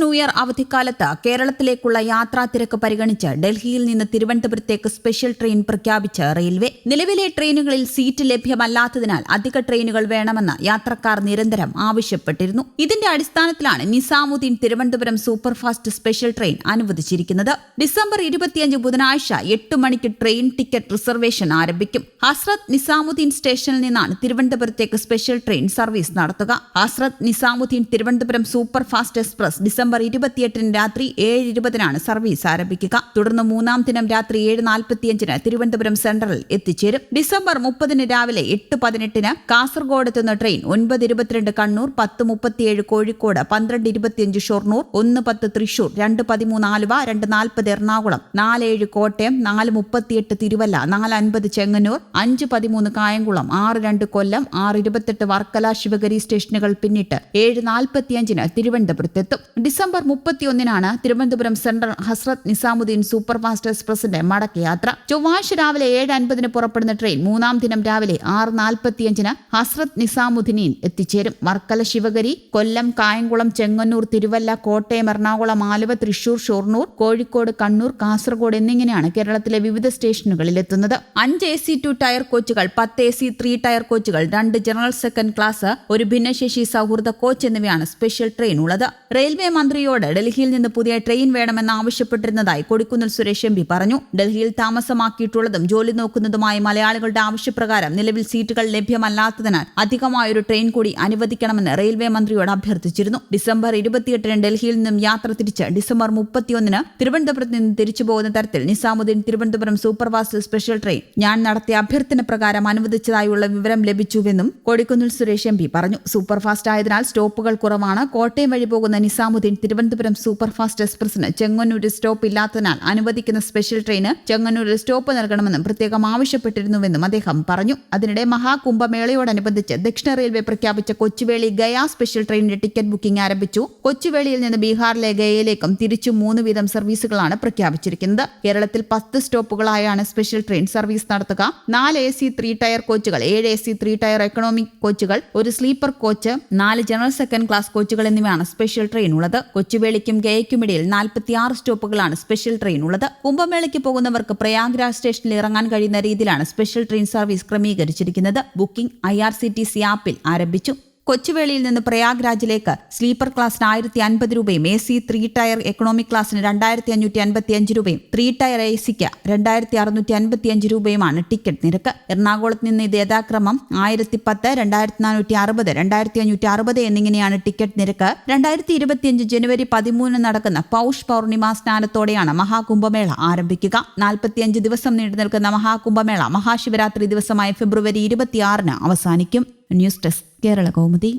New year അവധിക്കാലത്ത് കേരളത്തിലേക്കുള്ള യാത്രാ തിരക്ക് പരിഗണിച്ച് ഡൽഹിയിൽ നിന്ന് തിരുവനന്തപുരത്തേക്ക് സ്പെഷ്യൽ ട്രെയിൻ പ്രഖ്യാപിച്ച റെയിൽവേ. നിലവിലെ ട്രെയിനുകളിൽ സീറ്റ് ലഭ്യമല്ലാത്തതിനാൽ അധിക ട്രെയിനുകൾ വേണമെന്ന് യാത്രക്കാർ നിരന്തരം ആവശ്യപ്പെട്ടിരുന്നു. ഇതിന്റെ അടിസ്ഥാനത്തിലാണ് Nizamuddin Thiruvananthapuram superfast special train അനുവദിച്ചിരിക്കുന്നത്. ഡിസംബർ ഇരുപത്തിയഞ്ച് ബുധനാഴ്ച എട്ട് മണിക്ക് ട്രെയിൻ ടിക്കറ്റ് റിസർവേഷൻ ആരംഭിക്കും. ഹസ്രത് നിസാമുദ്ദീൻ സ്റ്റേഷനിൽ നിന്നാണ് തിരുവനന്തപുരത്തേക്ക് സ്പെഷ്യൽ ട്രെയിൻ സർവീസ് നടത്തുക. Hazrat Nizamuddin Thiruvananthapuram superfast express December ഇരുപത്തിയെട്ടിന് രാത്രി ഏഴ് ഇരുപതിനാണ് സർവീസ് ആരംഭിക്കുക. തുടർന്ന് മൂന്നാം ദിനം രാത്രി ഏഴ് നാൽപ്പത്തിയഞ്ചിന് തിരുവനന്തപുരം സെൻട്രലിൽ എത്തിച്ചേരും. ഡിസംബർ മുപ്പതിന് രാവിലെ എട്ട് പതിനെട്ടിന് കാസർഗോഡ് എത്തുന്ന ട്രെയിൻ ഒൻപത് ഇരുപത്തിരണ്ട് കണ്ണൂർ പത്ത് മുപ്പത്തിയേഴ് കോഴിക്കോട് പന്ത്രണ്ട് ഇരുപത്തിയഞ്ച് ഷൊർണൂർ ഒന്ന് പത്ത് തൃശൂർ രണ്ട് പതിമൂന്ന് ആലുവ രണ്ട് നാൽപ്പത് എറണാകുളം നാല് ഏഴ് കോട്ടയം നാല് മുപ്പത്തിയെട്ട് തിരുവല്ല നാല് അൻപത് ചെങ്ങന്നൂർ അഞ്ച് പതിമൂന്ന് കായംകുളം ആറ് രണ്ട് കൊല്ലം ആറ് ഇരുപത്തെട്ട് വർക്കല ശിവഗിരി സ്റ്റേഷനുകൾ പിന്നിട്ട് ഏഴ് നാൽപ്പത്തിയഞ്ചിന് തിരുവനന്തപുരത്തെത്തും. ഡിസംബർ മുപ്പത്തിയൊന്നിനാണ് തിരുവനന്തപുരം സെൻട്രൽ ഹസ്രത് നിസാമുദ്ദീൻ സൂപ്പർഫാസ്റ്റ് എക്സ്പ്രസിന്റെ മടക്കയാത്ര ചൊവ്വാഴ്ച രാവിലെ ഏഴ് അൻപതിന് പുറപ്പെടുന്ന ട്രെയിൻ മൂന്നാം ദിനം രാവിലെ ആറ് നാൽപ്പത്തിയഞ്ചിന് ഹസ്രത് നിസാമുദ്ദീനിൽ എത്തിച്ചേരും. വർക്കല ശിവഗരി കൊല്ലം കായംകുളം ചെങ്ങന്നൂർ തിരുവല്ല കോട്ടയം എറണാകുളം ആലുവ തൃശൂർ ഷൊർണൂർ കോഴിക്കോട് കണ്ണൂർ കാസർഗോഡ് എന്നിങ്ങനെയാണ് കേരളത്തിലെ വിവിധ സ്റ്റേഷനുകളിൽ എത്തുന്നത്. അഞ്ച് എ സി ടു ടയർ കോച്ചുകൾ പത്ത് എ സി ത്രീ ടയർ കോച്ചുകൾ രണ്ട് ജനറൽ സെക്കൻഡ് ക്ലാസ് ഒരു ഭിന്നശേഷി സൗഹൃദ കോച്ച് എന്നിവയാണ് സ്പെഷ്യൽ ട്രെയിൻ ഉള്ളത്. റെയിൽവേ മന്ത്രിയോട് ഡൽഹിയിൽ നിന്ന് പുതിയ ട്രെയിൻ വേണമെന്ന് ആവശ്യപ്പെട്ടിരുന്നതായി കൊടിക്കുന്നിൽ സുരേഷ് എം പറഞ്ഞു. ഡൽഹിയിൽ താമസമാക്കിയിട്ടുള്ളതും ജോലി നോക്കുന്നതുമായ മലയാളികളുടെ ആവശ്യപ്രകാരം നിലവിൽ സീറ്റുകൾ ലഭ്യമല്ലാത്തതിനാൽ അധികമായൊരു ട്രെയിൻ കൂടി അനുവദിക്കണമെന്ന് റെയിൽവേ മന്ത്രിയോട് അഭ്യർത്ഥിച്ചിരുന്നു. ഡിസംബർ ഇരുപത്തിയെട്ടിന് ഡൽഹിയിൽ നിന്നും യാത്ര തിരിച്ച് ഡിസംബർ മുപ്പത്തിയൊന്നിന് തിരുവനന്തപുരത്ത് നിന്ന് തിരിച്ചു പോകുന്ന തരത്തിൽ Nizamuddin Thiruvananthapuram superfast special train ഞാൻ നടത്തിയ അഭ്യർത്ഥന പ്രകാരം അനുവദിച്ചതായുള്ള വിവരം ലഭിച്ചുവെന്നും കൊടിക്കുന്നിൽ സുരേഷ് എം പറഞ്ഞു. സൂപ്പർഫാസ്റ്റ് ആയതിനാൽ സ്റ്റോപ്പുകൾ കുറവാണ്. കോട്ടയം വഴി പോകുന്ന നിസാമുദ്ദീൻ തിരുവനന്തപുരം സൂപ്പർഫാസ്റ്റ് എക്സ്പ്രസിന് ചെങ്ങന്നൂരിൽ സ്റ്റോപ്പ് ഇല്ലാത്തതിനാൽ അനുവദിക്കുന്ന സ്പെഷ്യൽ ട്രെയിന് ചെങ്ങന്നൂരിൽ സ്റ്റോപ്പ് നൽകണമെന്നും പ്രത്യേകം ആവശ്യപ്പെട്ടിരുന്നുവെന്നും അദ്ദേഹം പറഞ്ഞു. അതിനിടെ മഹാകുംഭമേളയോടനുബന്ധിച്ച് ദക്ഷിണ റെയിൽവേ പ്രഖ്യാപിച്ച കൊച്ചുവേളി ഗയ സ്പെഷ്യൽ ട്രെയിനിന്റെ ടിക്കറ്റ് ബുക്കിംഗ് ആരംഭിച്ചു. കൊച്ചുവേളിയിൽ നിന്ന് ബീഹാറിലെ ഗയയിലേക്കും തിരിച്ചു മൂന്ന് വീതം സർവീസുകളാണ് പ്രഖ്യാപിച്ചിരിക്കുന്നത്. കേരളത്തിൽ പത്ത് സ്റ്റോപ്പുകളായാണ് സ്പെഷ്യൽ ട്രെയിൻ സർവീസ് നടത്തുക. നാല് എ സി ത്രീ ടയർ കോച്ചുകൾ ഏഴ് A C three tier economic കോച്ചുകൾ ഒരു സ്ലീപ്പർ കോച്ച് നാല് ജനറൽ സെക്കൻഡ് ക്ലാസ് കോച്ചുകൾ എന്നിവയാണ് സ്പെഷ്യൽ ട്രെയിൻ ഉള്ളത്. കൊച്ചുവേളിക്കും ഗയയ്ക്കുമിടയിൽ നാൽപ്പത്തിയാറ് സ്റ്റോപ്പുകളാണ് സ്പെഷ്യൽ ട്രെയിൻ ഉള്ളത് കുംഭമേളയ്ക്ക് പോകുന്നവർക്ക് പ്രയാഗ്രാജ് സ്റ്റേഷനിൽ ഇറങ്ങാൻ കഴിയുന്ന രീതിയിലാണ് സ്പെഷ്യൽ ട്രെയിൻ സർവീസ് ക്രമീകരിച്ചിരിക്കുന്നത്. Booking I R C T C ആപ്പിൽ ആരംഭിച്ചു. കൊച്ചുവേളിയിൽ നിന്ന് പ്രയാഗ് രാജിലേക്ക് സ്ലീപ്പർ ക്ലാസ്സിന് ആയിരത്തി അൻപത് രൂപയും A C three tier economic ക്ലാസ്സിന് രണ്ടായിരത്തി അഞ്ഞൂറ്റി അൻപത്തി അഞ്ച് രൂപയും ത്രീ ടയർ എ സിക്ക് രണ്ടായിരത്തി അറുന്നൂറ്റി അൻപത്തി അഞ്ച് രൂപയുമാണ് ടിക്കറ്റ് നിരക്ക്. എറണാകുളത്ത് നിന്ന് ഇത് യഥാക്രമം ആയിരത്തി പത്ത് രണ്ടായിരത്തി നാനൂറ്റി അറുപത് രണ്ടായിരത്തി അഞ്ഞൂറ്റി അറുപത് എന്നിങ്ങനെയാണ് ടിക്കറ്റ് നിരക്ക്. രണ്ടായിരത്തി ഇരുപത്തിയഞ്ച് ജനുവരി പതിമൂന്നിന് നടക്കുന്ന പൗഷ് പൗർണിമ സ്നാനത്തോടെയാണ് മഹാകുംഭമേള ആരംഭിക്കുക. നാൽപ്പത്തിയഞ്ച് ദിവസം നീണ്ടു നിൽക്കുന്ന മഹാകുംഭമേള മഹാശിവരാത്രി ദിവസമായ ഫെബ്രുവരി ഇരുപത്തിയാറിന് അവസാനിക്കും. News desk. കേരള കൗമുദി